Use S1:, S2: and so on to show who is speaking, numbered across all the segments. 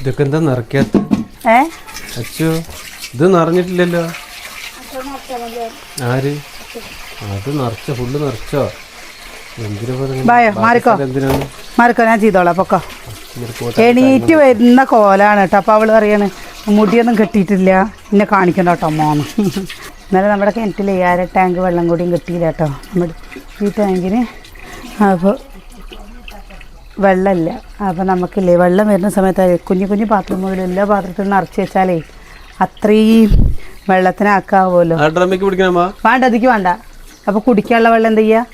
S1: ഇതൊക്കെ എന്താ നിറയ്ക്കാത്ത?
S2: ഏ?
S1: അച്ചു ഇത് നിറഞ്ഞിട്ടില്ലല്ലോ. ആര്? അത് നിറച്ച ഫുള്ള് നിറച്ചോ?
S2: മാറിക്കോ. ഞാൻ ചെയ്തോളാം പൊക്കോ. എണീറ്റ് വരുന്ന കോലാണ് കേട്ടോ. അപ്പോൾ അവൾ പറയാണ് മുടിയൊന്നും കെട്ടിയിട്ടില്ല. എന്നെ കാണിക്കണ്ട കേട്ടോ മോന്ന് ഇന്നലെ നമ്മുടെ കിണറ്റിൽ അര ടാങ്ക് വെള്ളം കൂടിയും കിട്ടിയില്ല കേട്ടോ. നമ്മുടെ ഈ ടാങ്കിന് അപ്പോൾ വെള്ളമില്ല. അപ്പോൾ നമുക്കില്ലേ വെള്ളം വരുന്ന സമയത്ത് കുഞ്ഞു കുഞ്ഞു പാത്രം മുതൽ എല്ലാ പാത്രത്തിലും നിറച്ച് വെച്ചാലേ അത്രയും വെള്ളത്തിനാക്കാവുമല്ലോ. വേണ്ട അതിക്ക് വേണ്ട. അപ്പോൾ കുടിക്കാനുള്ള വെള്ളം എന്ത് ചെയ്യുക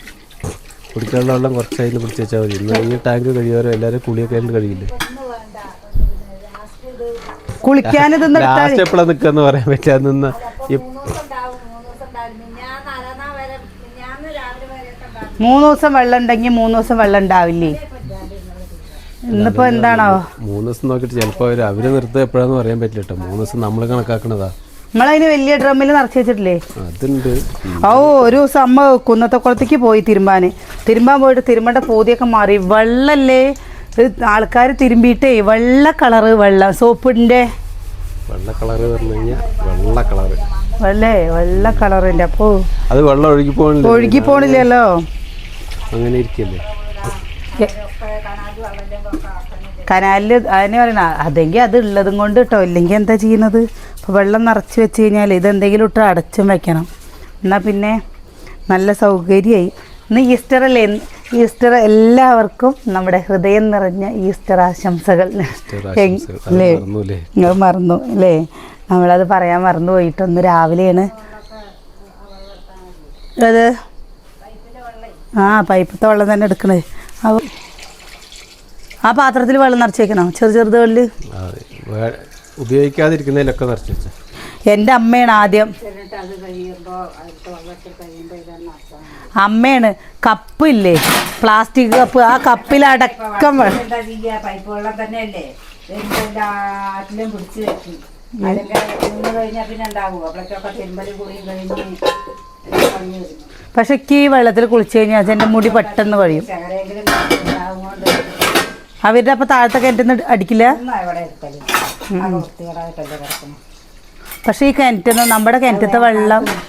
S1: കുടിക്കാനുള്ള വെള്ളം കുറച്ചായി പിടിച്ച് വെച്ചാൽ മതി. ഇന്ന് ഈ ടാങ്ക് കഴിയാറോ എല്ലാവരും കുളിയൊക്കെ കഴിയില്ലേ? ലാസ്റ്റ് എപ്പോഴാണ് പറയാൻ നിന്ന്
S2: മൂന്ന് ദിവസം വെള്ളം ഉണ്ടെങ്കിൽ മൂന്ന് ദിവസം വെള്ളം ഉണ്ടാവില്ലേ? ഇന്നിപ്പോ എന്താണോ?
S1: മൂന്ന് ദിവസം നോക്കിയിട്ട് ചിലപ്പോ അവർ അവർ നിർത്തുക എപ്പോഴാന്ന് പറയാൻ പറ്റില്ല കേട്ടോ മൂന്ന് ദിവസം നമ്മൾ കണക്കാക്കണതാ.
S2: നിങ്ങളതിന് വലിയ ഡ്രമ്മിൽ നിറച്ച് വെച്ചിട്ടില്ലേ?
S1: അതുണ്ട്.
S2: ഓ ഒരു ദിവസം അമ്മ കുന്നത്തക്കുളത്തേക്ക് പോയി തിരുമ്പാന്. തിരുമ്പാൻ പോയിട്ട് തിരുമ്പേണ്ട പൂതിയൊക്കെ മാറി. വെള്ളല്ലേ? ആൾക്കാർ തിരുമ്പിയിട്ടേ വെള്ള കളറ് വെള്ളം സോപ്പിന്റെ
S1: വെള്ള കളറ് പറഞ്ഞു കഴിഞ്ഞാൽ വെള്ള കളറ്.
S2: വെള്ളേ വെള്ള കളറിന്റെ അപ്പോ
S1: അത് വെള്ളം ഒഴുകി പോകണില്ല
S2: ഒഴുകി പോണില്ലല്ലോ?
S1: അങ്ങനെ ഇരിക്കല്ലേ?
S2: കനാലിൽ അതിനെ പറയണ അതെങ്കിൽ അത് ഉള്ളതും കൊണ്ട് കേട്ടോ ഇല്ലെങ്കിൽ എന്താ ചെയ്യുന്നത് ഇപ്പോൾ വെള്ളം നിറച്ച് വെച്ച് കഴിഞ്ഞാൽ ഇതെന്തെങ്കിലും ഇട്ട് അടച്ചും വെക്കണം. എന്നാൽ പിന്നെ നല്ല സൗകര്യമായി. ഇന്ന് ഈസ്റ്റർ അല്ലേ? ഈസ്റ്റർ എല്ലാവർക്കും നമ്മുടെ ഹൃദയം നിറഞ്ഞ ഈസ്റ്റർ ആശംസകൾ. അല്ലേ? നിങ്ങൾ മറന്നു അല്ലേ നമ്മളത് പറയാൻ മറന്നു പോയിട്ടൊന്ന് രാവിലെയാണ്. അത്? ആ പൈപ്പത്തെ വെള്ളം തന്നെ എടുക്കണേ. അവ ആ പാത്രത്തിൽ വെള്ളം നിറച്ച് വെക്കണോ ചെറു ചെറുതുകളിൽ.
S1: വേ- ഉപയോഗിക്കാതിരിക്കുന്നതിലൊക്കെ നിറച്ച് വെച്ച
S2: എന്റെ അമ്മയാണ് ആദ്യം. അമ്മയാണ്. കപ്പ് ഇല്ലേ? Plastic cup. ആ കപ്പിലടക്കം
S3: പൈപ്പ് വെള്ളം തന്നെയല്ലേ? പിടിച്ച് വെക്കും.
S2: പക്ഷെ ഈ വെള്ളത്തിൽ കുളിച്ചു കഴിഞ്ഞാൽ എന്റെ മുടി പെട്ടെന്ന് കഴിയും അവരുടെ അപ്പൊ താഴത്തെ കിണറ്റിന്ന് അടിക്കില്ല? പക്ഷെ ഈ കിണറ്റിന്ന് നമ്മുടെ കിണറ്റത്തെ വെള്ളം
S3: ഉണ്ടതാ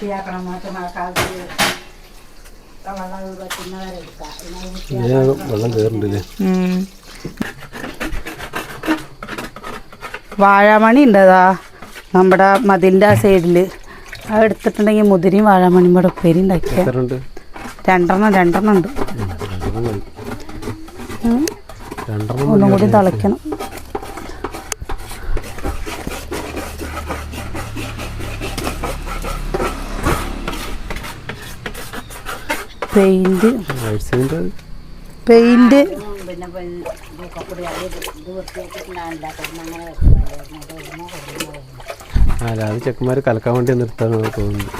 S3: വെള്ളം.
S2: വാഴാമണി ഉണ്ട് അതാ നമ്മുടെ മതിലിന്റെ ആ സൈഡിൽ അത് എടുത്തിട്ടുണ്ടെങ്കിൽ മുതിരിയും വാഴമണിയും കൂടെ ഉപ്പേരി ഉണ്ടാക്കിയ. രണ്ടെണ്ണം രണ്ടെണ്ണം ഉണ്ട്
S1: രണ്ടെണ്ണം മതി. രണ്ടെണ്ണം
S2: ഒന്നും
S1: മതി.
S2: കൂടി തിളയ്ക്കണം പെയിന്റ്
S1: റൈറ്റ് സൈഡിന്റെ
S2: പെയിന്റ്
S3: പിന്നെ കപ്പടി അത് ഇത് കൂടി തിളയ്ക്കണം. അങ്ങനെ വെക്കുന്നുണ്ടായിരുന്നു
S1: അല്ല അത് ചെക്കന്മാർ കലക്കാൻ വേണ്ടി നിർത്താനാണ് തോന്നുന്നു.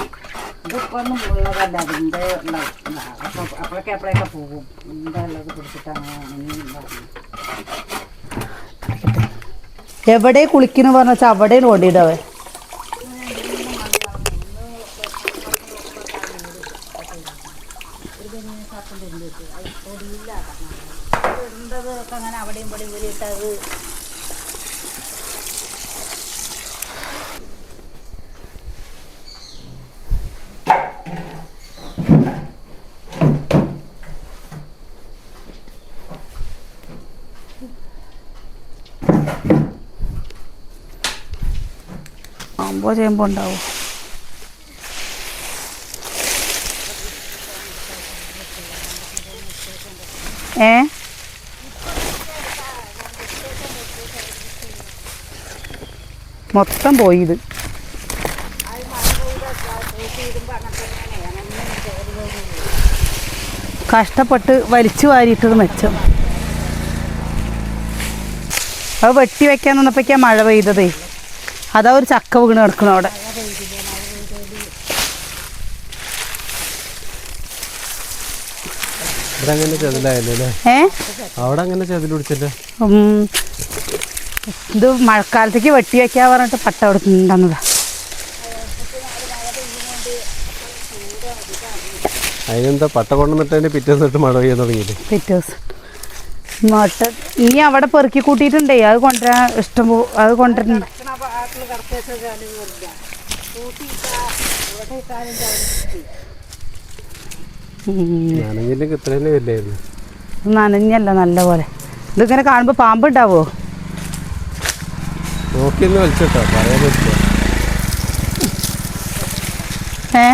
S3: ഇതിപ്പോ ഒന്നും ഉള്ളതല്ല അതിന്റെ അപ്പോഴൊക്കെ അപ്പോഴൊക്കെ പോകും. എന്താ ഉള്ളത് പിടിച്ചിട്ടാണ് അങ്ങനെ ഉണ്ടാക്കുന്നത്
S2: എവിടെ കുളിക്കുന്നു പറഞ്ഞാൽ അവിടെയാണ് അവിടെ ചെയ്യുമ്പോൾ ഉണ്ടാവും. ഏ? മൊത്തം പോയി ഇത്. കഷ്ടപ്പെട്ട് വലിച്ചു വാരിയിട്ടത് മെച്ചം. അത് വെട്ടി വെക്കാൻ വന്നപ്പോഴേക്കാണ് മഴ പെയ്തതേ. അതാ ഒരു ചക്ക വീണ് കിടക്കണം അവിടെ.
S1: അവിടെ
S2: ഇത് മഴക്കാലത്തേക്ക് വെട്ടി വെക്കാൻ പറഞ്ഞിട്ട് പട്ട കൊടുക്കുന്നുണ്ടെന്നതാ
S1: അതിനെന്താ പട്ട കൊണ്ടുവന്നിട്ട് പിറ്റേ ദിവസം മഴ പെയ്യാൻ തുടങ്ങിയില്ലേ?
S2: പിറ്റേ ദിവസം. മട്ടൻ ഇനി അവിടെ പെറുക്കി കൂട്ടിയിട്ടുണ്ടേ അത് കൊണ്ടുവരാൻ ഇഷ്ടം പോ അത് കൊണ്ടുവരണം
S1: നനഞ്ഞില്ലെങ്കിൽ ഇത്ര തന്നെ വരില്ലായിരുന്നു.
S2: നനഞ്ഞല്ല നല്ല പോലെ ഇതിങ്ങനെ കാണുമ്പോൾ പാമ്പ് ഉണ്ടാവോ
S1: നോക്കിയൊന്ന് വലിച്ചോട്ടോ പറയാൻ പറ്റുമോ
S2: ഏ?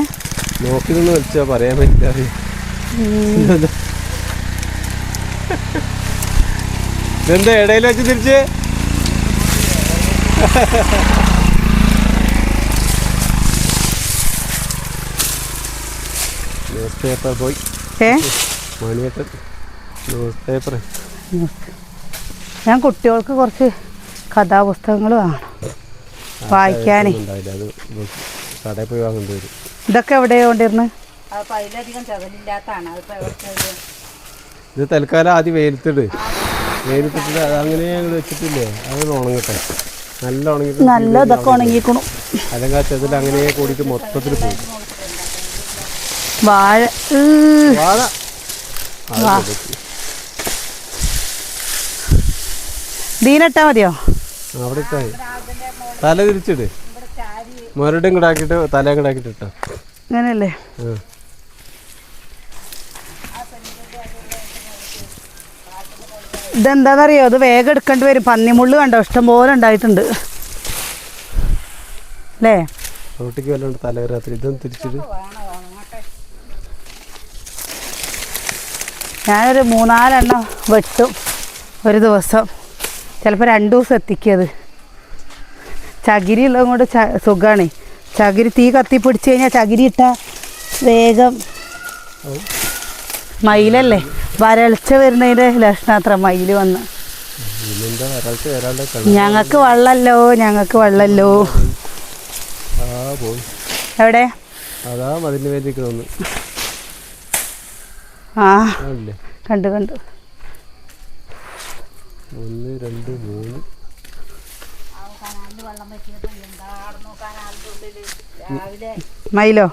S1: നോക്കി നിന്ന് വലിച്ചോ പറയാൻ പറ്റില്ല. ഇടയിൽ വെച്ച് തിരിച്ച്? ന്യൂസ് പേപ്പർ പോയി
S2: ഏ?
S1: മണിയേട്ടൻ. ന്യൂസ് പേപ്പർ
S2: ഞാൻ കുട്ടികൾക്ക് കുറച്ച് കഥാപുസ്തകങ്ങൾ വാങ്ങണം. വായിക്കാനേ.
S1: കടയിൽ പോയി വാങ്ങേണ്ടി വരും.
S2: ഇതൊക്കെ എവിടെയാ കൊണ്ടിരുന്ന്?
S1: ഇത് തൽക്കാലം ആദ്യം വെയിലത്തിട്. വെയിലത്തിട്ട് അങ്ങനെ ഞങ്ങൾ വെച്ചിട്ടില്ലേ? അത് ഉണങ്ങട്ടെ. നല്ല
S2: ഇതൊക്കെ ഉണങ്ങിക്കണു
S1: അല്ലെങ്കിൽ അങ്ങനെ കൂടിയിട്ട് മൊത്തത്തിൽ പോകും
S2: വാഴ
S1: വാഴ.
S2: ദീനട്ടാ മതിയോ?
S1: അവിടെ. തല തിരിച്ചിട്. മുരടും ഇങ്ങടാക്കിയിട്ട് തല ഇങ്ങടാക്കിയിട്ട് ഇട്ടോ.
S2: അങ്ങനെയല്ലേ? ഇതെന്താണെന്നറിയോ അത് വേഗം എടുക്കേണ്ടി വരും. പന്നിമുള്ളു കണ്ടോ? ഇഷ്ടം പോലെ ഉണ്ടായിട്ടുണ്ട്. അല്ലേ?
S1: റോട്ടിക്ക് വല്ലാണ്ട് തല കയറാത്ത ഇതൊന്നും തിരിച്ചിട്ട്
S2: ഞാനൊരു മൂന്നാലെണ്ണം വെട്ടും ഒരു ദിവസം. ചിലപ്പോൾ രണ്ട് ദിവസം എത്തിക്കത്. ചകിരി ഉള്ളത് കൊണ്ട് ച സുഖമാണ് ചകിരി തീ കത്തി പിടിച്ച് കഴിഞ്ഞാൽ ചകിരി ഇട്ടാൽ വേഗം മയിലല്ലേ? വരൾച്ച വരുന്നതിന്റെ ലക്ഷണാത്ര മയിൽ വന്ന്. ഞങ്ങക്ക് വള്ളല്ലോ
S1: ഞങ്ങക്ക് വള്ളല്ലോ.
S2: എവിടെ? ആ കണ്ടു കണ്ടു.
S1: ഒന്ന് രണ്ട് മൂന്ന്.
S3: രാവിലെ
S2: മയിലോ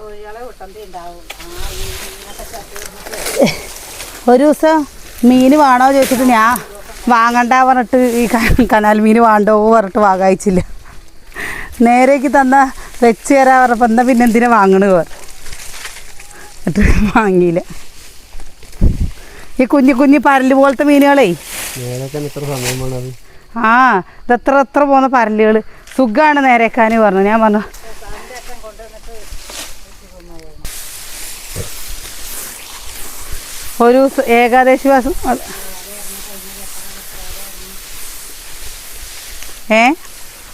S2: ഒരു ദിവസം മീൻ വേണോ ചോദിച്ചിട്ട് ഞാൻ വാങ്ങണ്ട പറഞ്ഞിട്ട് ഈ കനാൽ മീൻ വേണ്ടോ പറഞ്ഞിട്ട് വാങ്ങായിച്ചില്ല നേരേക്ക് തന്ന വെച്ച് തരാ പറഞ്ഞപ്പോൾ എന്നാൽ പിന്നെ എന്തിനാ വാങ്ങണ എന്നിട്ട് വാങ്ങിയില്ല. ഈ കുഞ്ഞു കുഞ്ഞു പരൽ പോലത്തെ മീനുകളേ? ആ ഇതെത്ര എത്ര പോകുന്ന പരലുകൾ സുഖമാണ് നേരേക്കാൻ പറഞ്ഞു. ഞാൻ പറഞ്ഞു ഒരു ഏകാദശി വാസം. ഏ?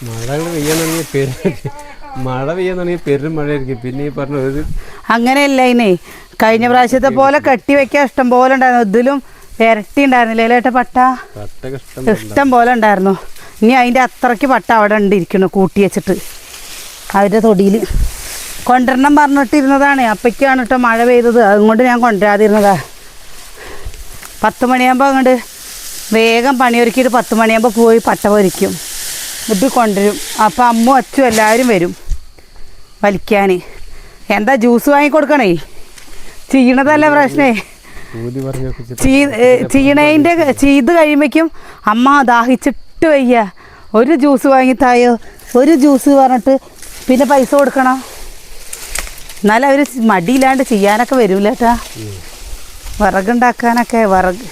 S1: മഴ മഴ പെരും മഴയായിരിക്കും. പിന്നെ ഈ പറഞ്ഞ ഒരു
S2: അങ്ങനെയല്ല ഇനി. കഴിഞ്ഞ പ്രാവശ്യത്തെ പോലെ കെട്ടി വെക്കാൻ ഇഷ്ടം പോലെ ഉണ്ടായിരുന്നു. ഇതിലും ഇരട്ടി ഉണ്ടായിരുന്നില്ല? ഏട്ടാ പട്ട?
S1: ഇഷ്ടം
S2: പോലെ ഉണ്ടായിരുന്നു. ഇനി അതിന്റെ അത്രയ്ക്ക് പട്ട അവിടെ ഉണ്ടിരിക്കണു കൂട്ടി വെച്ചിട്ട്. അതിന്റെ തൊടിയിൽ കൊണ്ടുവരണം പറഞ്ഞിട്ടിരുന്നതാണ്. അപ്പയ്ക്കാണ് കേട്ടോ മഴ പെയ്തത്. അതുകൊണ്ട് ഞാൻ കൊണ്ടുവരാതിരുന്നതാ. പത്ത് മണിയാകുമ്പോൾ അങ്ങോട്ട് വേഗം പണിയൊരുക്കിയിട്ട് പത്ത് മണിയാകുമ്പോൾ പോയി പട്ട പൊരിക്കും. ഇത് കൊണ്ടുവരും. അപ്പോൾ അമ്മ അച്ചും എല്ലാവരും വരും. വലിക്കാൻ എന്താ ജ്യൂസ് വാങ്ങി കൊടുക്കണേ? ചെയ്യണതല്ല പ്രശ്നേ? ചീണേന്റെ ചെയ്ത് കഴിയുമ്പോഴേക്കും അമ്മ ദാഹിച്ചിട്ട് വയ്യ. ഒരു ജ്യൂസ് വാങ്ങിത്തായോ ഒരു ജ്യൂസ് പറഞ്ഞിട്ട് പിന്നെ പൈസ കൊടുക്കണം? എന്നാലും അവർ മടിയില്ലാണ്ട് ചെയ്യാനൊക്കെ വരൂല കേട്ടാ വിറകുണ്ടാക്കാനൊക്കെ വിറക്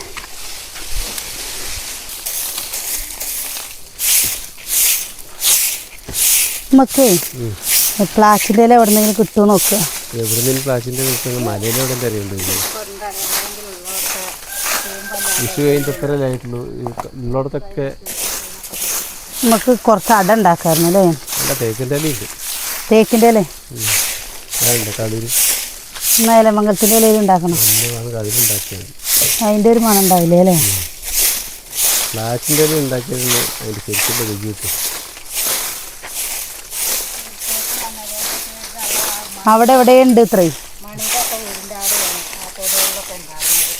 S2: നമുക്കേ പ്ലാസ്റ്റിന്റെ ഇല എവിടെന്നെങ്കിലും കിട്ടുമോ നോക്കുക
S1: എവിടെ നിന്ന് പ്ലാച്ചിന്റെ മലയിൽ എവിടെ അറിയണ്ടല്ലോ വിഷു കഴിഞ്ഞിട്ട് എത്ര ആയിട്ടുള്ളൂ ഉള്ളിടത്തൊക്കെ
S2: നമുക്ക് കുറച്ച് അട ഉണ്ടാക്കാമായിരുന്നു അല്ലേ? തേക്കിന്റെ അല്ലേ നേലമംഗലത്തിന്റെ ഇലയിൽ ഉണ്ടാക്കണം. അതിന്റെ ഒരു മണം ഉണ്ടാവില്ലേ അല്ലേ?
S1: പ്ലാച്ചിന്റെ ഇല ഉണ്ടാക്കിയതിന് അതിന്റെ ശരിക്കുള്ള രുചി കിട്ടും
S2: അവിടെ എവിടെയുണ്ട് ഇത്രേ?
S3: മണിതൊക്കെ വീടിന്റെ അവിടെയാണ് ആ തൊടുകളിലൊക്കെ ഉണ്ടാകുന്നത്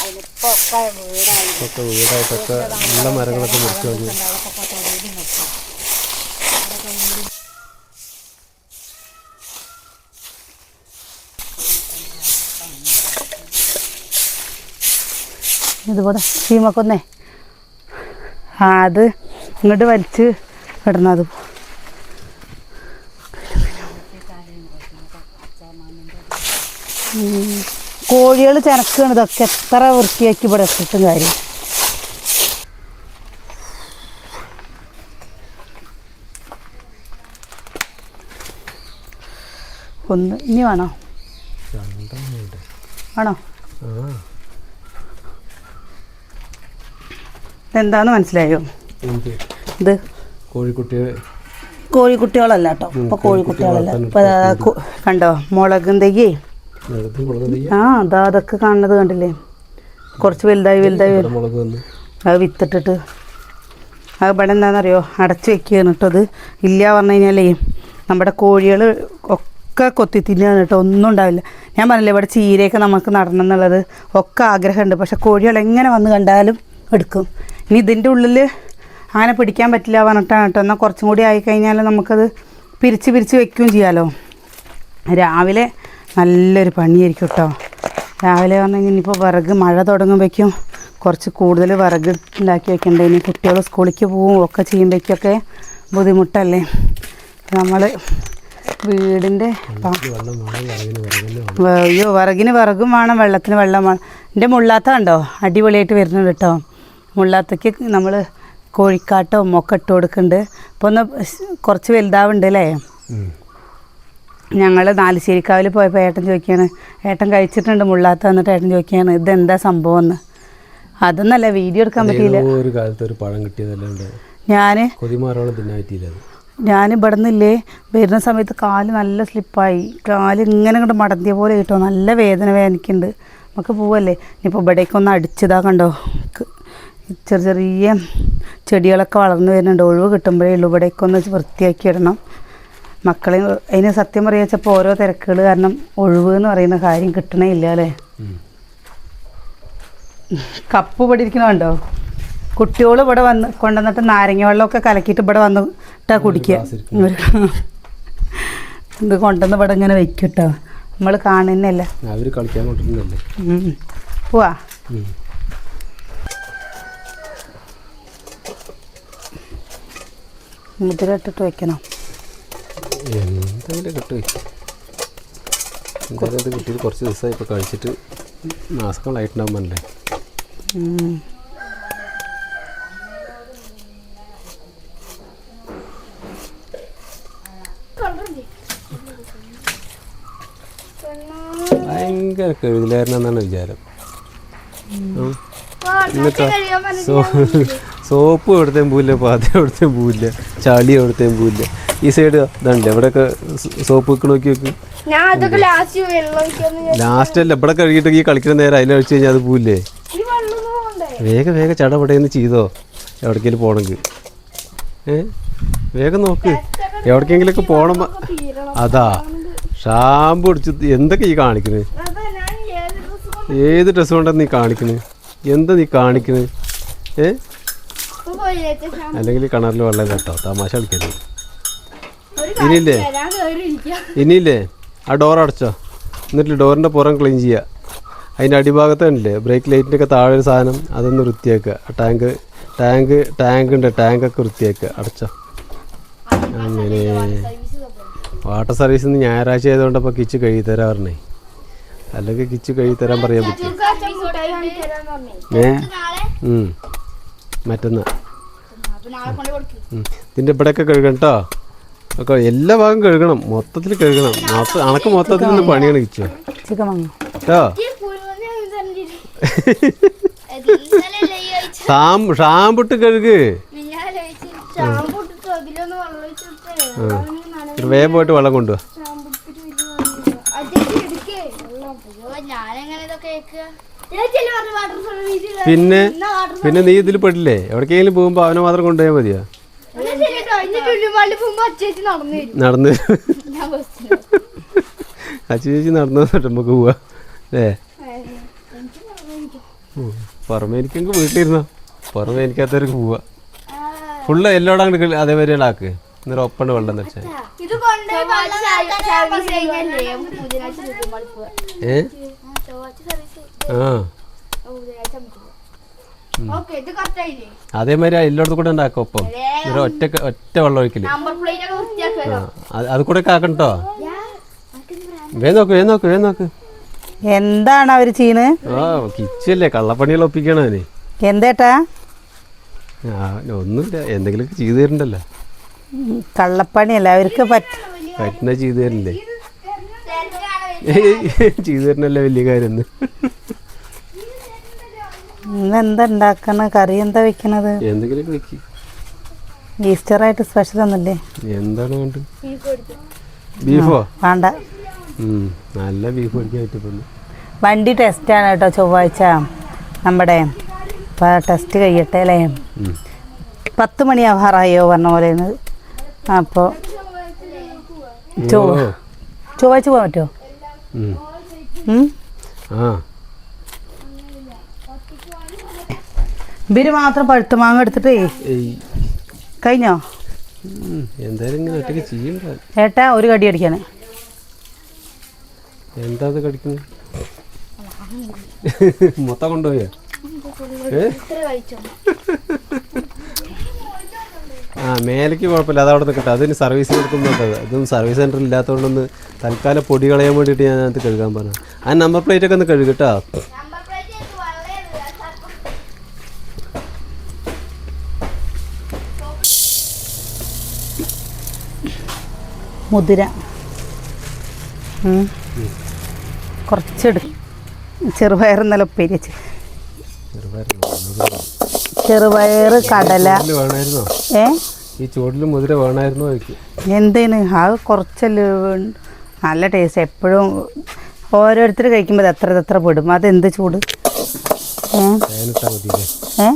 S3: അതിനിപ്പോൾ ഒക്കെ വീടായി
S1: ഒക്കെ വീടായിട്ടൊക്കെ നല്ല മരങ്ങളൊക്കെ മുറിച്ച് കളഞ്ഞു
S3: അതൊക്കെ തൊടിയിൽ നിർത്തും
S2: ഇതുപോലെ ചീമക്കൊന്നേ ആ അത് ഇങ്ങോട്ട് വലിച്ച് ഇടണത് കോഴികൾ ചെനക്കാണ് ഇതൊക്കെ എത്ര വൃത്തിയാക്കി ഇവിടെ എത്തിട്ടും കാര്യം. ഒന്ന് ഇനി വേണോ? വേണോ
S1: ആ
S2: ഇതെന്താന്ന് മനസ്സിലായോ? ഇത്
S1: കോഴിക്കുട്ടിയെ
S2: കോഴിക്കുട്ടികളല്ല കേട്ടോ. ഇപ്പൊ കോഴിക്കുട്ടികളല്ല. ഇപ്പൊ കണ്ടോ? മുളകും
S1: തൈ
S2: ആ അതാ അതൊക്കെ കാണുന്നത് കണ്ടില്ലേ? കുറച്ച് വലുതായി വലുതായി അത് വിത്തിട്ടിട്ട്. അത് ഇവിടെ എന്താണെന്നറിയോ അടച്ച് വെക്കുകയാണ് കേട്ടോ അത്. ഇല്ല പറഞ്ഞു കഴിഞ്ഞാലേ നമ്മുടെ കോഴികൾ ഒക്കെ കൊത്തി തിന്നുകയാണ് കേട്ടോ. ഒന്നും ഉണ്ടാവില്ല. ഞാൻ പറഞ്ഞില്ലേ ഇവിടെ ചീരയൊക്കെ നമുക്ക് നടണം എന്നുള്ളത് ഒക്കെ ആഗ്രഹമുണ്ട്. പക്ഷെ കോഴികൾ എങ്ങനെ വന്ന് കണ്ടാലും എടുക്കും. ഇനി ഇതിന്റെ ഉള്ളിൽ അങ്ങനെ പിടിക്കാൻ പറ്റില്ല പറഞ്ഞിട്ടാണ് കേട്ടോ. എന്നാൽ കുറച്ചും കൂടി ആയിക്കഴിഞ്ഞാൽ നമുക്കത് പിരിച്ച് പിരിച്ച് വെക്കുകയും ചെയ്യാമല്ലോ രാവിലെ നല്ലൊരു പണിയായിരിക്കും കേട്ടോ. രാവിലെ വന്നു കഴിഞ്ഞാൽ ഇനിയിപ്പോൾ വിറക് മഴ തുടങ്ങുമ്പോഴേക്കും കുറച്ച് കൂടുതൽ വിറക് ഉണ്ടാക്കി വെക്കേണ്ടത് ഇനി കുട്ടികൾ സ്കൂളിലേക്ക് പോവും ഒക്കെ ചെയ്യുമ്പോഴേക്കൊക്കെ ബുദ്ധിമുട്ടല്ലേ. നമ്മൾ വീടിന്റെ അയ്യോ വിറകിന് വിറകും വേണം വെള്ളത്തിന് വെള്ളം വേണം. എന്റെ മുള്ളാത്ത കണ്ടോ? അടിപൊളിയായിട്ട് വരുന്നുണ്ട് കേട്ടോ. മുള്ളാത്തയ്ക്ക് നമ്മൾ കോഴിക്കാട്ടോ ഒക്കെ ഇട്ട് കൊടുക്കുന്നുണ്ട് ഇപ്പോൾ ഒന്ന് കുറച്ച് വലുതാവുണ്ട് അല്ലേ. ഞങ്ങൾ നാലുശ്ശേരിക്കാവിൽ പോയപ്പോൾ ഏട്ടൻ ചോദിക്കുകയാണ് ഏട്ടൻ കഴിച്ചിട്ടുണ്ട് മുള്ളാത്ത? എന്നിട്ട് ഏട്ടൻ ചോദിക്കുകയാണ് ഇതെന്താ സംഭവം എന്ന് അതൊന്നല്ല വീഡിയോ എടുക്കാൻ പറ്റിയില്ല.
S1: ഒരു കാലത്ത് ഒരു പഴം കിട്ടിയതല്ലാണ്ട്
S2: ഞാൻ
S1: കൊതിമാരോളം തിന്നാൻ പറ്റിയില്ല
S2: ഞാൻ ഇവിടെ നിന്നില്ലേ വരുന്ന സമയത്ത് കാൽ നല്ല സ്ലിപ്പായി. കാൽ ഇങ്ങനെ ഇങ്ങോട്ട് മടന്തിയ പോലെ കിട്ടോ നല്ല വേദന വേദനിക്കുന്നുണ്ട് നമുക്ക് പോവല്ലേ? ഇനിയിപ്പോൾ ഇവിടേക്കൊന്ന് അടിച്ചതാ കണ്ടോ? ചെറിയ ചെറിയ ചെടികളൊക്കെ വളർന്നു വരുന്നുണ്ട്. ഒഴിവ് കിട്ടുമ്പോഴേ ഉള്ളൂ. ഇവിടേക്കൊന്ന് വൃത്തിയാക്കി ഇടണം. മക്കളെ അതിന് സത്യം പറയുക വെച്ചപ്പോൾ ഓരോ തിരക്കുകൾ കാരണം ഒഴിവ് എന്ന് പറയുന്ന കാര്യം കിട്ടണേ ഇല്ല അല്ലേ? കപ്പ് ഇവിടെ ഇരിക്കണുണ്ടോ കുട്ടികൾ ഇവിടെ വന്ന് കൊണ്ടുവന്നിട്ട് നാരങ്ങ വെള്ളമൊക്കെ കലക്കിയിട്ട് ഇവിടെ വന്നിട്ടാ കുടിക്കുക. ഇത് കൊണ്ടുവന്ന് ഇവിടെ ഇങ്ങനെ വെക്കും കേട്ടോ. നമ്മൾ കാണുന്നല്ലേ പോവാ ഇട്ടിട്ട് വെക്കണം
S1: എന്തെങ്കിലും കിട്ടുമോ എന്തായാലും അത് കിട്ടിയിട്ട് കുറച്ച് ദിവസമായി ഇപ്പോൾ കഴിച്ചിട്ട് മാസങ്ങളായിട്ടുണ്ടാകുമ്പോൾ
S2: ഉം.
S1: ഭയങ്കര കഴുതിലായിരുന്നു എന്നാണ് വിചാരം. എന്നിട്ടോ? സോ സോപ്പ് എവിടുത്തേം പോവില്ല പാത്രം എവിടുത്തേം പോവില്ല ചളി എവിടുത്തേം പോവില്ല. ഈ സൈഡ് ഇതുണ്ട് എവിടെയൊക്കെ സോപ്പ് വെക്ക് നോക്കി വെക്ക്.
S4: ലാസ്റ്റ്
S1: അല്ല ഇവിടെ കഴുകിയിട്ട് ഈ കളിക്കുന്ന നേരം അതിലഴിച്ച് കഴിഞ്ഞാൽ അത് പോവില്ലേ? വേഗം വേഗം ചട പടയെന്ന് ചെയ്തോ എവിടേക്കെങ്കിലും പോണെങ്കിൽ ഏ? വേഗം നോക്ക്. എവിടേക്കെങ്കിലൊക്കെ പോണം അതാ ഷാമ്പു അടിച്ച് എന്തൊക്കെ ഈ കാണിക്കുന്നത്
S4: ഏത്
S1: ഡ്രസ്സ് കൊണ്ടാണ് നീ കാണിക്കുന്നത് എന്താ നീ കാണിക്കുന്നത് ഏ?
S4: പോയില്ലേ
S1: അല്ലെങ്കിൽ കിണറിൽ വെള്ളം കേട്ടോ തമാശ കളിക്കരുത്. ഇനിയില്ലേ? ഇനിയില്ലേ? ആ ഡോർ അടച്ചോ. എന്നിട്ട് ഡോറിന്റെ പുറം ക്ലീൻ ചെയ്യുക അതിന്റെ അടിഭാഗത്ത് കണ്ടില്ലേ? ബ്രേക്ക് ലൈറ്റിന്റെ ഒക്കെ താഴെ ഒരു സാധനം അതൊന്ന് വൃത്തിയാക്കുക. ടാങ്ക് ടാങ്ക് ടാങ്ക് ഉണ്ട് ടാങ്കൊക്കെ വൃത്തിയാക്കുക. അടച്ചോ. അങ്ങനെ. വാട്ടർ സർവീസ് നിന്ന് ഞായറാഴ്ച ആയതുകൊണ്ട് അപ്പോൾ കിച്ച് കഴുകി തരാൻ പറഞ്ഞേ. അല്ലെങ്കിൽ കിച്ച് കഴുകി തരാൻ പറയാൻ പറ്റും ഏ?
S4: നാളെ
S1: ഇതിന്റെ ഇവിടെയൊക്കെ കഴുകണം കേട്ടോ ഒക്കെ എല്ലാ ഭാഗം കഴുകണം. മൊത്തത്തിൽ കഴുകണം. മൊത്തം അണക്ക് മൊത്തത്തിൽ നിന്ന് പണിയാണ്
S2: കിച്ചോട്ടോ ഷാമ്പുട്ട്
S1: കേട്ടോ കഴുക് വേഗം പോയിട്ട് വെള്ളം കൊണ്ടുപോവാ പിന്നെ പിന്നെ നീ ഇതിൽ പെടില്ലേ? എവിടേക്കെങ്കിലും പോകുമ്പോൾ അവനെ മാത്രം കൊണ്ടുപോയാൽ മതിയാ?
S4: പോകുമ്പോ നടന്നു
S1: അച്ഛൻ ചേച്ചി നടന്നു നമുക്ക് പോവാ. അല്ലേ? പുറമെ എനിക്കെങ്കിൽ വീട്ടിലിരുന്നോ? പുറമെ എനിക്കകത്തേക്ക് പോവാ. ഫുള്ള് എല്ലോടെ അങ്ങോട്ട് അതേമാതിരി ആക്ക്. എന്നിട്ട് ഒപ്പണ്ട് വെള്ളം വെച്ചാൽ ഏ? അതേമാതിരി എല്ലായിടത്തും കൂടെ ഉണ്ടാക്കും ഒപ്പം. ഒരു ഒറ്റ ഒറ്റ വെള്ളം ഒഴിക്കൽ.
S4: നമ്പർ പ്ലേറ്റ് ഒക്കെ വൃത്തിയാക്കുമല്ലോ
S1: ആ, അത് കൂടെ ഒക്കെ ആക്കണ്ടോ വേ നോക്ക് വേ നോക്ക് വേ നോക്ക്.
S2: എന്താണ് അവർ
S1: ആ കിച്ചല്ലേ കള്ളപ്പണികൾ ഒപ്പിക്കണം അവന്.
S2: എന്തേട്ടാ
S1: ഒന്നുമില്ല എന്തെങ്കിലുമൊക്കെ ചെയ്തു തരണ്ടല്ലോ.
S2: കള്ളപ്പണിയല്ല അവർക്ക് പറ്റ
S1: പറ്റുന്ന ചെയ്തു തരണ്ടേ. ചെയ്തു തരണല്ലേ വലിയ കാര്യം
S2: ഇന്ന് എന്താ ഉണ്ടാക്കണ? കറി എന്താ വെക്കണത്?
S1: എന്തെങ്കിലുമൊക്കെ വെക്ക്.
S2: ഈസ്റ്ററായിട്ട് സ്പെഷ്യൽ ഒന്നുമില്ലേ?
S1: എന്താണ് വേണ്ടത്? ബീഫോ
S2: വേണ്ട.
S1: നല്ല ബീഫ് മേടിക്കാൻ
S2: വണ്ടി ടെസ്റ്റ് ആണ് കേട്ടോ ചൊവ്വാഴ്ച. നമ്മുടെ ടെസ്റ്റ് കഴിയട്ടെ അല്ലേ? പത്ത് മണിയാവാറായോ പറഞ്ഞ പോലെയാണ്. അപ്പോൾ ചൊവ്വ ചൊവ്വാഴ്ച പോകാൻ പറ്റുമോ? ഇവർ മാത്രം പഴുത്ത മാങ്ങ എടുത്തിട്ടേ? കഴിഞ്ഞോ? ഏട്ടാ ഒരു കടി അടിക്കാന്
S1: എന്താ അത് കടിക്കുന്നത് മൊത്തം കൊണ്ടുപോയോ? ഏ? ആ മേലേക്ക് കുഴപ്പമില്ല. അത് അവിടെ നിൽക്കട്ടെ അതിന് സർവീസ് കൊടുക്കുന്നുണ്ട് അതും സർവീസ് സെന്റർ ഇല്ലാത്തതുകൊണ്ടൊന്ന് തൽക്കാലം പൊടി കളയാൻ വേണ്ടിയിട്ട് ഞാൻ അതിനകത്ത് കഴുകാൻ പറഞ്ഞു ആ നമ്പർ പ്ലേറ്റ് ഒക്കെ ഒന്ന് കഴുകട്ടോ
S2: മുതിര. കുറച്ചെടു ചെറുപയർ നല്ല ഉപ്പേരി വെച്ച്. ചെറുപയർ കടല. ഏ?
S1: ഈ ചൂടിൽ മുതിര വേണമായിരുന്നു ചോദിക്കും.
S2: എന്തേന് അത് കുറച്ചല്ലേ നല്ല ടേസ്റ്റ് എപ്പോഴും ഓരോരുത്തർ കഴിക്കുമ്പോൾ എത്ര എത്ര പെടും. അത് ചൂട്? ഏ?
S1: ഫാനിട്ടാ മതിയില്ലേ?
S2: ഏ?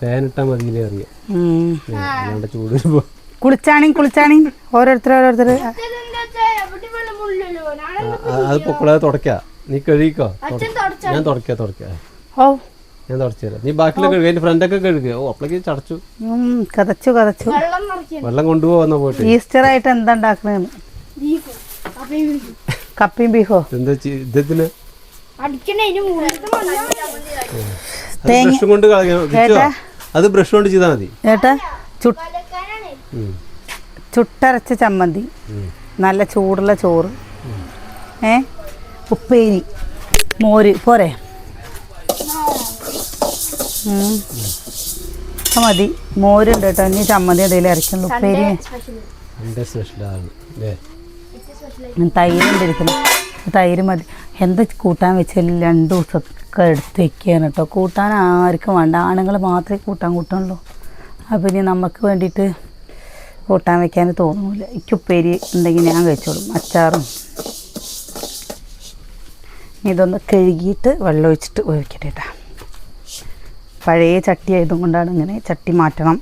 S1: ഫാനിട്ടാ മതിയില്ലേ അറിയാം.
S2: ഉം.
S1: ഏ, അല്ലാണ്ട് ചൂട് വരുമ്പോൾ
S2: കുളിച്ചാണി. കുളിച്ചാണി ഓരോരുത്തർ ഓരോരുത്തർ
S1: അത് തുടക്ക നീ കഴുകിക്കോ?
S4: അച്ഛൻ തുടച്ച?
S1: ഞാൻ തുടയ്ക്കാം തുടക്ക
S2: ഓ.
S1: ഞാൻ തുടച്ചു തരാം. നീ ബാക്കിലൊക്കെ കഴുകുക എന്റെ ഫ്രണ്ടൊക്കെ കഴുകുക ഓ അപ്പോഴേക്ക് ചടച്ചു.
S2: ഉം, കതച്ചു കതച്ചു.
S4: വെള്ളം നിറയ്ക്കണം
S1: വെള്ളം കൊണ്ടുപോകുന്ന പോയിട്ട്
S2: ഈസ്റ്ററായിട്ട് എന്താ ഉണ്ടാക്കണേന്ന്?
S4: ബീഫ്. അപ്പൊ ഈ ബീഫ്.
S2: കപ്പിയും ബീഫോ?
S1: എന്താ ഇതെന്തിന്
S4: അടിക്കണേ അതിന്
S1: അത് ബ്രഷ് കൊണ്ട്? അത് ബ്രഷ് കൊണ്ട് ചെയ്താൽ മതി.
S2: ഏട്ടാ?
S1: ഉം.
S2: ചുട്ടരച്ച ചമ്മന്തി. നല്ല ചൂടുള്ള ചോറ്. ഏ? ഉപ്പേരി. മോര്. പോരെ? മതി. മോരുണ്ട് കേട്ടോ. ഇനി ചമ്മന്തി എന്തെങ്കിലും ഇറക്കുള്ളൂ ഉപ്പേരി. തൈരുണ്ട് ഇരിക്കണം തൈര് മതി. എന്താ കൂട്ടാൻ വെച്ചാൽ രണ്ട് ദിവസമൊക്കെ എടുത്ത് വെക്കുകയാണ് കേട്ടോ. കൂട്ടാൻ ആർക്കും വേണ്ട. ആണുങ്ങൾ മാത്രമേ കൂട്ടാൻ കൂട്ടുള്ളൂ. അപ്പം ഇനി നമുക്ക് വേണ്ടിയിട്ട് കൂട്ടാൻ വെക്കാൻ തോന്നൂല. എനിക്ക് ഉപ്പേരി ഉണ്ടെങ്കിൽ ഞാൻ കഴിച്ചോളും. അച്ചാറും. ഇതൊന്ന് കഴുകിയിട്ട് വെള്ളം ഒഴിച്ചിട്ട് വേവിക്കട്ടെ കേട്ടോ. പഴയ ചട്ടി ആയതും കൊണ്ടാണ് ഇങ്ങനെ ചട്ടി മാറ്റണം.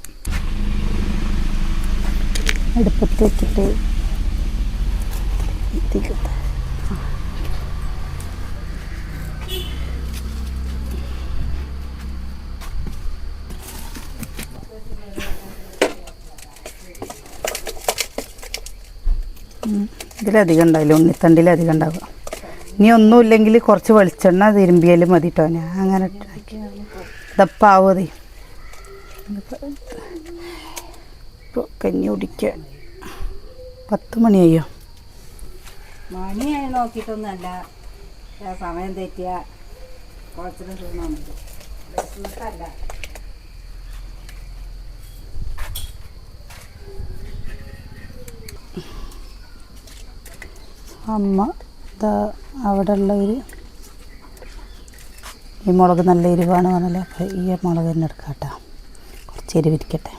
S2: അടുപ്പത്ത് വെച്ചിട്ട്. ഇതിലധികം ഉണ്ടാവില്ല. ഉണ്ണിത്തണ്ടിലധികം ഉണ്ടാവുക. ഇനി ഒന്നുമില്ലെങ്കിൽ കുറച്ച് വെളിച്ചെണ്ണ തിരുമ്പിയാലും മതി കേട്ടോ ഞാൻ. അങ്ങനെ ഇട്ടാക്കി ദപ്പാവതി. ഇപ്പോൾ കഞ്ഞി കുടിക്കാൻ പത്ത് മണിയായോ?
S3: മണിയായി നോക്കിയിട്ടൊന്നുമല്ല. സമയം തെറ്റിയ കുറച്ചിനും ക്ഷീണമൊന്നുമില്ല ബുദ്ധിമുട്ടല്ല.
S2: അമ്മ അവിടെ ഉള്ളവർ ഈ മുളക് നല്ല എരിവാണ് പറഞ്ഞല്ലോ. അപ്പോൾ ഈ മുളക് തന്നെ എടുക്കാം കേട്ടോ. കുറച്ച് എരിവിരിക്കട്ടെ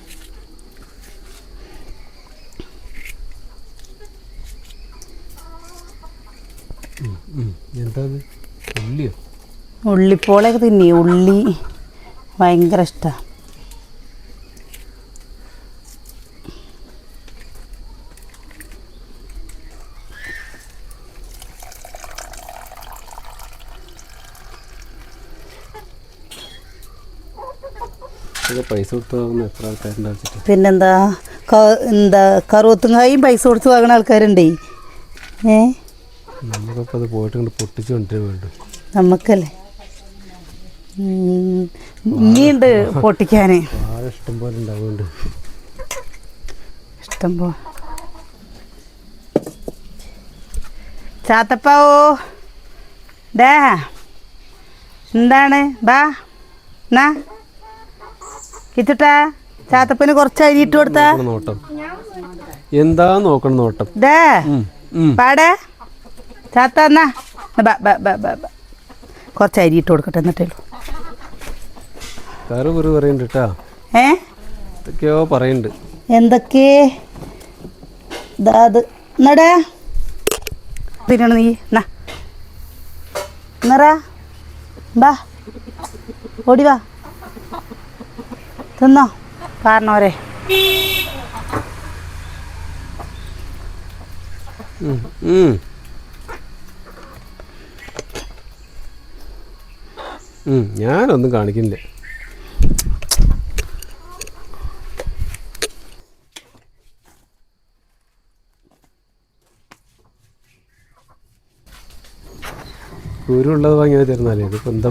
S2: ഉള്ളിപ്പോളൊക്കെ തിന്നി. ഉള്ളി ഭയങ്കര ഇഷ്ടമാണ്
S1: പൈസ കൊടുത്ത് വാങ്ങുന്ന എത്ര ആൾക്കാരുണ്ട് വെച്ചിട്ട്?
S2: പിന്നെന്താ? എന്താ? കറുവത്തുങ്ങായും പൈസ കൊടുത്ത് വാങ്ങുന്ന ആൾക്കാരുണ്ടേ. ഏ?
S1: നമുക്കിപ്പോൾ അത് പോയിട്ട് കൊണ്ട് പൊട്ടിച്ച് കൊണ്ടുവരാൻ വേണ്ടു
S2: നമുക്കല്ലേ. ഇനിയുണ്ട് പൊട്ടിക്കാൻ
S1: വാഴ ഇഷ്ടം പോലെ ഉണ്ടാവുന്നുണ്ട്.
S2: ഇഷ്ടം ചാത്തപ്പാവോ? ഡേ എന്താണ്? ബാ. എന്നാ? കിച്ചുട്ടാ ചാത്തപ്പന് കുറച്ച് ഇട്ട് കൊടുത്താ?
S1: നോട്ടം. എന്താ നോക്കണം നോട്ടം? ദേ.
S2: പാടേ. ചാത്ത എന്നാ. കുറച്ച് അരിയിട്ട് കൊടുക്കട്ടെ എന്നിട്ടേ
S1: കറ് വെറു പറയുന്നുണ്ട് കേട്ടാ
S2: ഏ?
S1: എന്തൊക്കെയോ പറയുന്നുണ്ട്.
S2: എന്തൊക്കെ? എന്നടാ? തിന്നണ നീ? എന്നാ. എന്നറാ ബാ. ഓടി വാ. തിന്നോ? കാരണവരെ
S1: ഞാനൊന്നും കാണിക്കുന്നില്ല. ഗുരുള്ളത് വാങ്ങിയാൽ തരുന്നാലേ ഇതിപ്പോ എന്താ?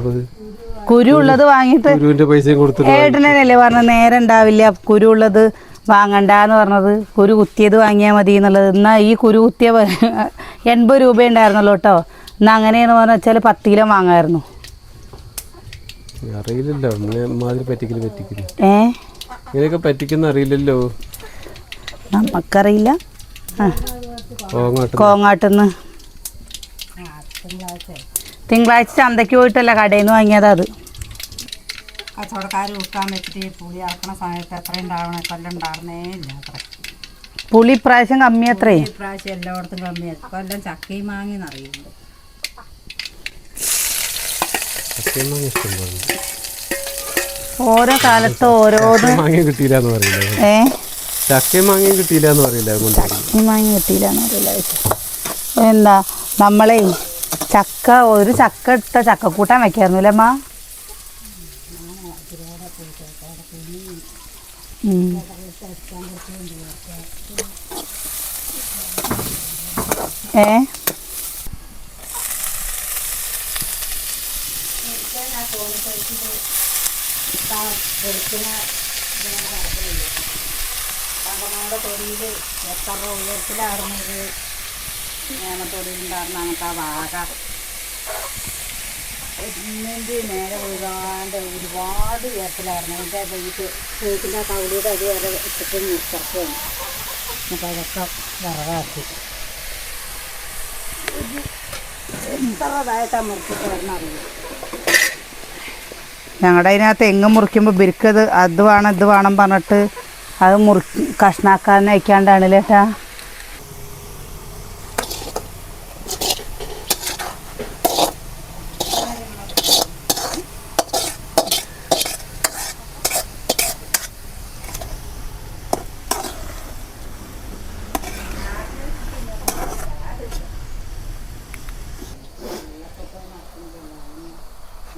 S2: കുരു ഉള്ളത് വാങ്ങിയിട്ട് ഏട്ടനല്ലേ പറഞ്ഞ നേരം ഉണ്ടാവില്ല. കുരു ഉള്ളത് വാങ്ങണ്ടെന്ന് പറഞ്ഞത്. കുരു കുത്തിയത് വാങ്ങിയാൽ മതി എന്നുള്ളത്. എന്നാൽ ഈ കുരു കുത്തിയ എൺപത് രൂപ ഉണ്ടായിരുന്നല്ലോ കേട്ടോ. എന്നാൽ അങ്ങനെയെന്ന് പറഞ്ഞു വെച്ചാൽ പത്ത് കിലോ വാങ്ങായിരുന്നു
S1: അറിയില്ലല്ലോ. ഇങ്ങനെയൊക്കെ പറ്റിക്കുന്ന അറിയില്ലല്ലോ.
S2: നമുക്കറിയില്ല. കോങ്ങാട്ടുന്ന്. തിങ്കളാഴ്ച ചന്തയ്ക്ക് പോയിട്ടല്ല കടയിൽ നിന്ന് വാങ്ങിയതാ അത്.
S3: കച്ചവടക്കാർ വിൽക്കാൻ വെച്ചിട്ട് പുളി ഇറക്കണ സമയത്ത് എത്ര ഉണ്ടാവണേ കൊല്ലം ഉണ്ടാവുന്നേ ഇല്ല അത്ര.
S2: പുളി ഇപ്രാവശ്യം കമ്മി അത്രേ?
S3: ഇപ്രാവശ്യം എല്ലായിടത്തും കമ്മിയായി കൊല്ലം ചക്കയും
S1: മാങ്ങി എന്നറിയുന്നുണ്ട് മാങ്ങ.
S2: ഓരോ കാലത്ത് ഓരോന്ന്
S1: കിട്ടിയില്ല എന്ന് പറയില്ല?
S2: ഏ?
S1: ചക്കയും മാങ്ങയും കിട്ടിയില്ല എന്ന് പറയില്ല
S2: മാങ്ങ കിട്ടിയില്ല എന്താ? നമ്മളെ ചക്ക ഒരു ചക്ക ഇട്ട ചക്കക്കൂട്ടാൻ വെക്കായിരുന്നു അല്ലേ അമ്മ. ഏ
S3: തൊടിയിൽ നേമത്തൊടിയിലുണ്ടായിരുന്ന നമുക്ക് വാക ഒന്നിന്റെ നേരെ ഒഴുകാണ്ട് ഒരുപാട് ഉയരത്തിലായിരുന്നു എന്റെ വീട്ട് വീട്ടിന്റെ തവിടിയുടെ അടി വരെ ഇട്ടിട്ട് നിർത്തർക്കുകയാണ് അപ്പോൾ അതൊക്കെ വിറകാക്കി. എത്രതായിട്ടാണ് മുറിച്ചിട്ട്
S2: ഞങ്ങളുടെ അതിനകത്ത് എങ്ങ് മുറിക്കുമ്പോൾ ബിരിക്കത് അത് വേണം ഇത് വേണം പറഞ്ഞിട്ട് അത് മുറി കഷ്ണാക്കാൻ അയക്കാണ്ടാണ് ലേട്ടാ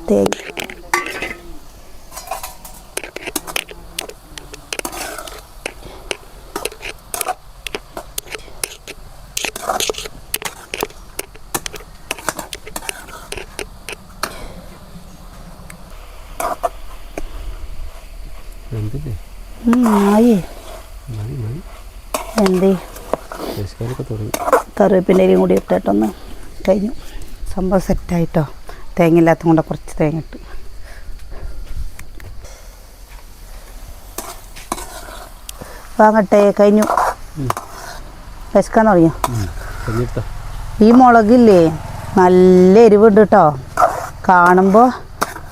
S2: തേങ്ങ
S1: എന്തില്ലേ
S2: ഉം, ആയി
S1: മതി മതി
S2: എന്തേ
S1: ദേശക്കാരൊക്കെ തുടങ്ങി.
S2: കറിവേപ്പിന്റെ അരിയും കൂടി ഇട്ടിട്ടൊന്ന് കഴിഞ്ഞു. സംഭവം സെറ്റായിട്ടോ? തേങ്ങ ഇല്ലാത്ത കൊണ്ട് കുറച്ച് തേങ്ങ ഇട്ട്. വാങ്ങട്ടെ കഴിഞ്ഞു. വിശക്കാൻ തുടങ്ങിയോ ഈ മുളകില്ലേ? നല്ല എരിവുണ്ട് കേട്ടോ കാണുമ്പോൾ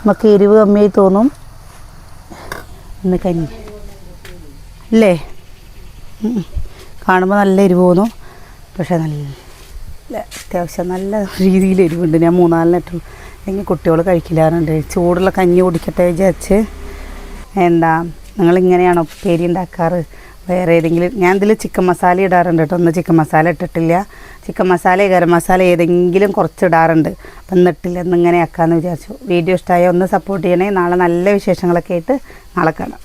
S2: നമുക്ക് എരിവ് കമ്മിയായി തോന്നും. ഇന്ന് കഞ്ഞി അല്ലേ കാണുമ്പോൾ നല്ല എരിവ് തോന്നും. പക്ഷെ നല്ല അത്യാവശ്യം നല്ല രീതിയിൽ എരിവുണ്ട്. ഞാൻ മൂന്നാലിനിട്ടു അല്ലെങ്കിൽ കുട്ടികൾ കഴിക്കില്ലാറുണ്ട്. ചൂടുള്ള കഞ്ഞി കുടിക്കട്ടെ വിചാരിച്ച് എന്താ നിങ്ങളിങ്ങനെയാണോ ഉപ്പേരി ഉണ്ടാക്കാറ്? വേറെ ഏതെങ്കിലും ഞാൻ ഇതിൽ ചിക്കൻ മസാല ഇടാറുണ്ട് കേട്ടോ. ഒന്ന് ചിക്കൻ മസാല ഇട്ടിട്ടില്ല. ചിക്കൻ മസാല ഗരം മസാല ഏതെങ്കിലും കുറച്ച് ഇടാറുണ്ട്. അപ്പം ഇന്നിട്ടില്ല ഇന്നിങ്ങനെ ആക്കാമെന്ന് വിചാരിച്ചു. വീഡിയോ ഇഷ്ടമായ ഒന്ന് സപ്പോർട്ട് ചെയ്യണേ. നാളെ നല്ല വിശേഷങ്ങളൊക്കെ ആയിട്ട് നാളെ കാണാം.